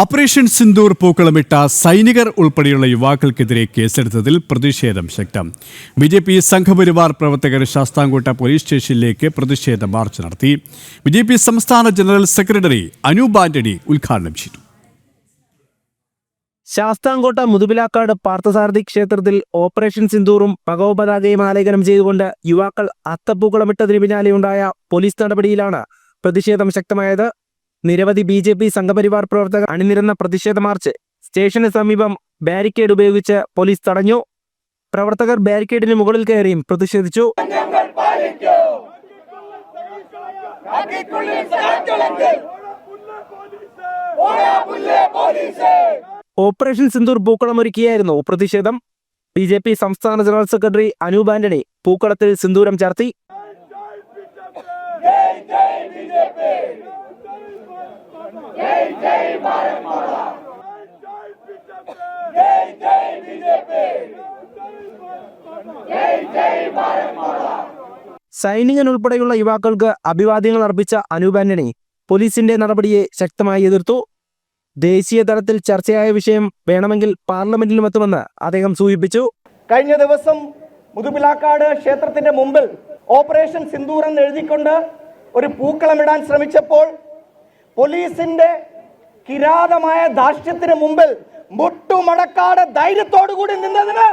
Operation Sindoor പൂക്കളമിട്ട സൈനികർ ഉൾപ്പെടെയുള്ള യുവാക്കൾക്കെതിരെ കേസെടുത്തതിൽ പ്രതിഷേധം ശക്തം. ബി ജെ പി സംഘപരിവാർ പ്രവർത്തകർ ശാസ്താംകോട്ട പോലീസ് സ്റ്റേഷനിലേക്ക് പ്രതിഷേധ മാർച്ച് നടത്തി. ബി ജെ പി സംസ്ഥാന ജനറൽ സെക്രട്ടറി അനൂപ് ആന്റണി ഉദ്ഘാടനം ചെയ്തു. ശാസ്താംകോട്ട മുതുപിലാക്കാട് പാർത്ഥസാരഥി ക്ഷേത്രത്തിൽ ഓപ്പറേഷൻ സിന്ദൂറും പകവപതാകയും ആലേഖനം ചെയ്തുകൊണ്ട് യുവാക്കൾ അത്തപ്പൂക്കളമിട്ടതിന് പിന്നാലെയുണ്ടായ പോലീസ് നടപടിയിലാണ് പ്രതിഷേധം ശക്തമായത്. നിരവധി ബി ജെ പി സംഘപരിവാർ പ്രവർത്തകർ അണിനിരന്ന പ്രതിഷേധ മാർച്ച്. സ്റ്റേഷന് സമീപം ബാരിക്കേഡ് ഉപയോഗിച്ച് പോലീസ് തടഞ്ഞു. പ്രവർത്തകർ ബാരിക്കേഡിന് മുകളിൽ കയറിയും പ്രതിഷേധിച്ചു. ഓപ്പറേഷൻ സിന്ദൂർ പൂക്കളമൊരുക്കിയായിരുന്നു പ്രതിഷേധം. ബി ജെ പി സംസ്ഥാന ജനറൽ സെക്രട്ടറി അനൂപ് ആന്റണി പൂക്കളത്തിൽ സിന്ദൂരം ചാർത്തി. സൈനികൻ ഉൾപ്പെടെയുള്ള യുവാക്കൾക്ക് അഭിവാദ്യങ്ങൾ അർപ്പിച്ച അനൂപ് ആന്റണി പോലീസിന്റെ നടപടിയെ ശക്തമായി എതിർത്തു. ദേശീയ തലത്തിൽ ചർച്ചയായ വിഷയം വേണമെങ്കിൽ പാർലമെന്റിലും എത്തുമെന്ന് അദ്ദേഹം സൂചിപ്പിച്ചു. കഴിഞ്ഞ ദിവസം മുതുപിലാക്കാട് ക്ഷേത്രത്തിന്റെ മുമ്പിൽ ഓപ്പറേഷൻ സിന്ദൂർ എന്ന് എഴുതിക്കൊണ്ട് ഒരു പൂക്കളമിടാൻ ശ്രമിച്ചപ്പോൾ പോലീസിന്റെ കിരാതമായ ദാർഷ്ട്യത്തിന് മുമ്പിൽ മുട്ടുമടക്കാതെ ധൈര്യത്തോടു കൂടി നിന്നതിന്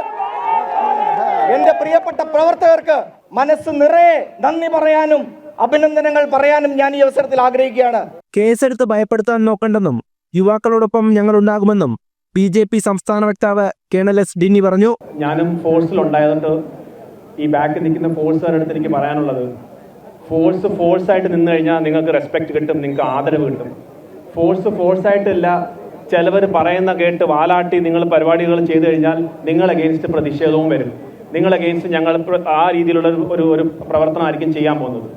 എന്റെ പ്രിയപ്പെട്ട പ്രവർത്തകർക്ക് മനസ്സ് നിറയെ നന്ദി പറയാനും അഭിനന്ദനങ്ങൾ പറയാനും ഞാൻ ഈ അവസരത്തിൽ ആഗ്രഹിക്കുകയാണ്. കേസെടുത്ത് ഭയപ്പെടുത്താൻ നോക്കണ്ടെന്നും യുവാക്കളോടൊപ്പം ഞങ്ങൾ ഉണ്ടാകുമെന്നും ബി ജെ പി സംസ്ഥാന വക്താവ് കേണൽ എസ് ഡിന്നി പറഞ്ഞു. ഞാനും ഫോഴ്സിൽ ഉണ്ടായതുകൊണ്ട് ഈ ബാക്ക് നിൽക്കുന്ന ഫോഴ്സുകാരുടെ അടുത്ത് എനിക്ക് പറയാനുള്ളത് ഫോഴ്സ് ഫോഴ്സ് ആയിട്ട് നിന്ന് കഴിഞ്ഞാൽ നിങ്ങൾക്ക് റെസ്പെക്ട് കിട്ടും നിങ്ങൾക്ക് ആദരവ് കിട്ടും. ഫോഴ്സ് ഫോഴ്സ് ആയിട്ടില്ല ചിലവർ പറയുന്ന കേട്ട് വാലാട്ടി നിങ്ങൾ പരിപാടികൾ ചെയ്തു കഴിഞ്ഞാൽ നിങ്ങൾ അഗെയിൻസ്റ്റ് പ്രതിഷേധവും വരും. നിങ്ങൾ അഗെയിൻസ്റ്റ് ഞങ്ങൾ ആ രീതിയിലുള്ള ഒരു- ഒരു പ്രവർത്തനമായിരിക്കും ചെയ്യാൻ പോകുന്നത്.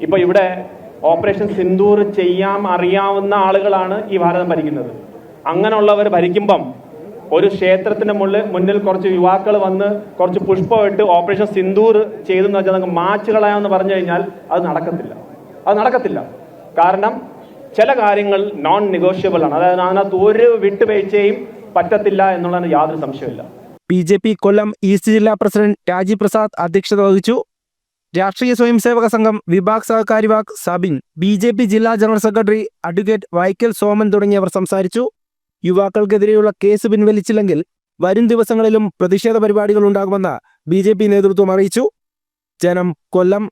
ഇപ്പോൾ ഇവിടെ ഓപ്പറേഷൻ സിന്ദൂർ ചെയ്യാൻ അറിയാവുന്ന ആളുകളാണ് ഈ ഭാരതം ഭരിക്കുന്നത്. അങ്ങനെയുള്ളവർ ഭരിക്കുമ്പം ഒരു ക്ഷേത്രത്തിന്റെ മുകളിൽ മുന്നിൽ കുറച്ച് യുവാക്കൾ വന്ന് കുറച്ച് പുഷ്പമിട്ട് ഓപ്പറേഷൻ സിന്ദൂർ ചെയ്തെന്ന് വെച്ചാൽ നമുക്ക് മാച്ച് കളയാമെന്ന് പറഞ്ഞു കഴിഞ്ഞാൽ അത് നടക്കത്തില്ല. അത് നടക്കത്തില്ല. കാരണം ചില കാര്യങ്ങൾ നോൺ നെഗോഷ്യബിൾ ആണ്. അതായത് അതിനകത്ത് ഒരു വിട്ടുവീഴ്ചയും പറ്റത്തില്ല എന്നുള്ളതിന് യാതൊരു സംശയമില്ല B J P Kollam east ജില്ലാ പ്രസിഡന്റ് രാജി പ്രസാദ് അധ്യക്ഷത വഹിച്ചു. രാഷ്ട്രീയ സ്വയം സേവക സംഘം വിഭാഗ് സഹകാരി വാഗ് സബിൻ ബി ജെ പി ജില്ലാ general secretary advocate Vaikkal Soman തുടങ്ങിയവർ സംസാരിച്ചു. യുവാക്കൾക്കെതിരെയുള്ള കേസ് പിൻവലിച്ചില്ലെങ്കിൽ വരും ദിവസങ്ങളിലും പ്രതിഷേധ പരിപാടികൾ ഉണ്ടാകുമെന്ന് ബി നേതൃത്വം അറിയിച്ചു. ജനം കൊല്ലം